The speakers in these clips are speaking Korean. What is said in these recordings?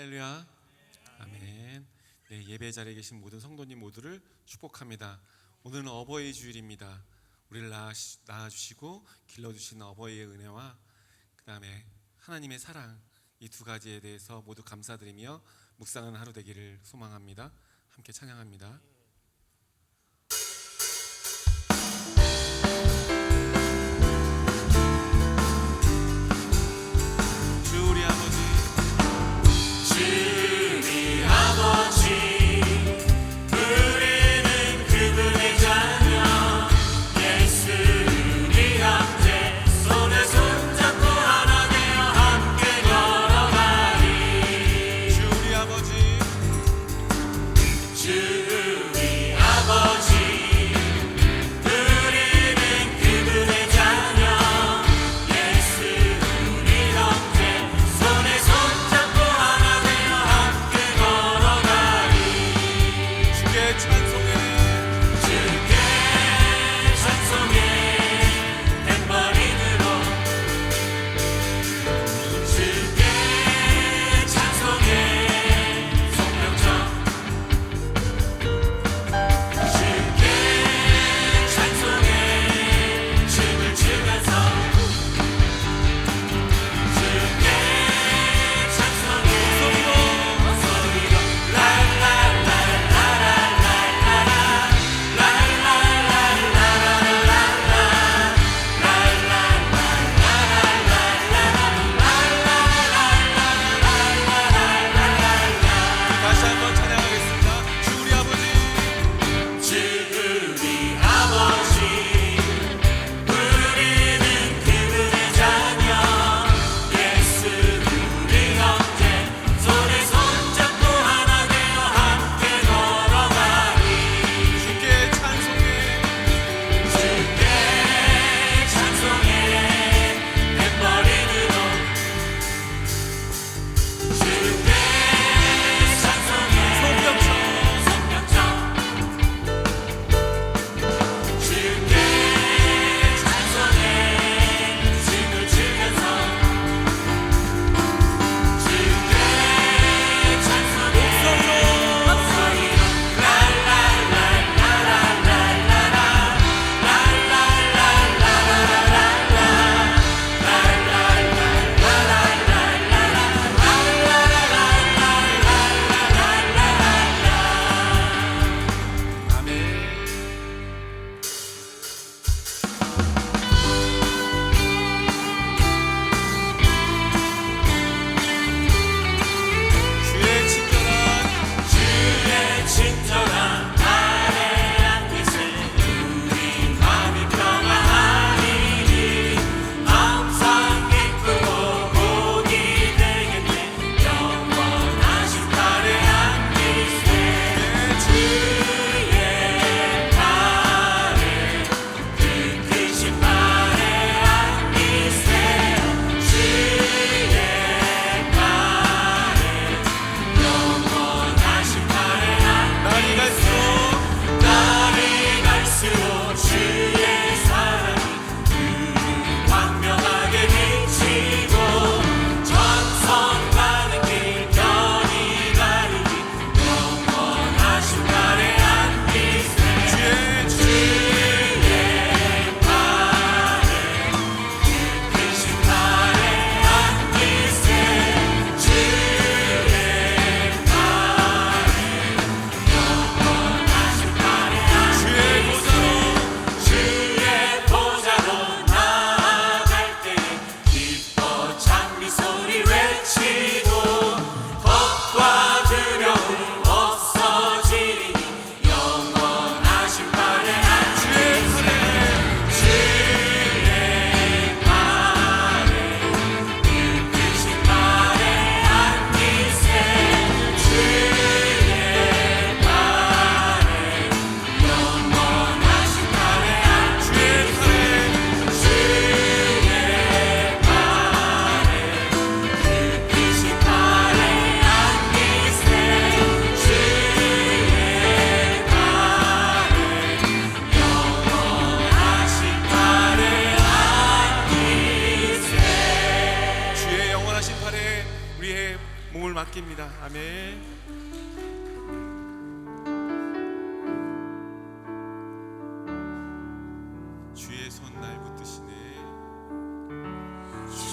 할렐루야. 아멘. 네, 예배 자리에 계신 모든 성도님 모두를 축복합니다. 오늘은 어버이 주일입니다. 우리를 낳아시- 낳아 주시고 길러 주신 어버이의 은혜와 그 다음에 하나님의 사랑 이 두 가지에 대해서 모두 감사드리며 묵상하는 하루 되기를 소망합니다. 함께 찬양합니다.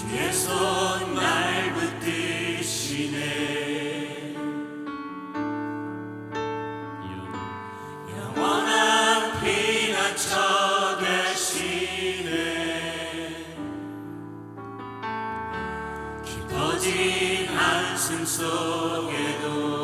주께서 날 붙드시네. 영원한 피난처 되시네. 깊어진 한숨 속에도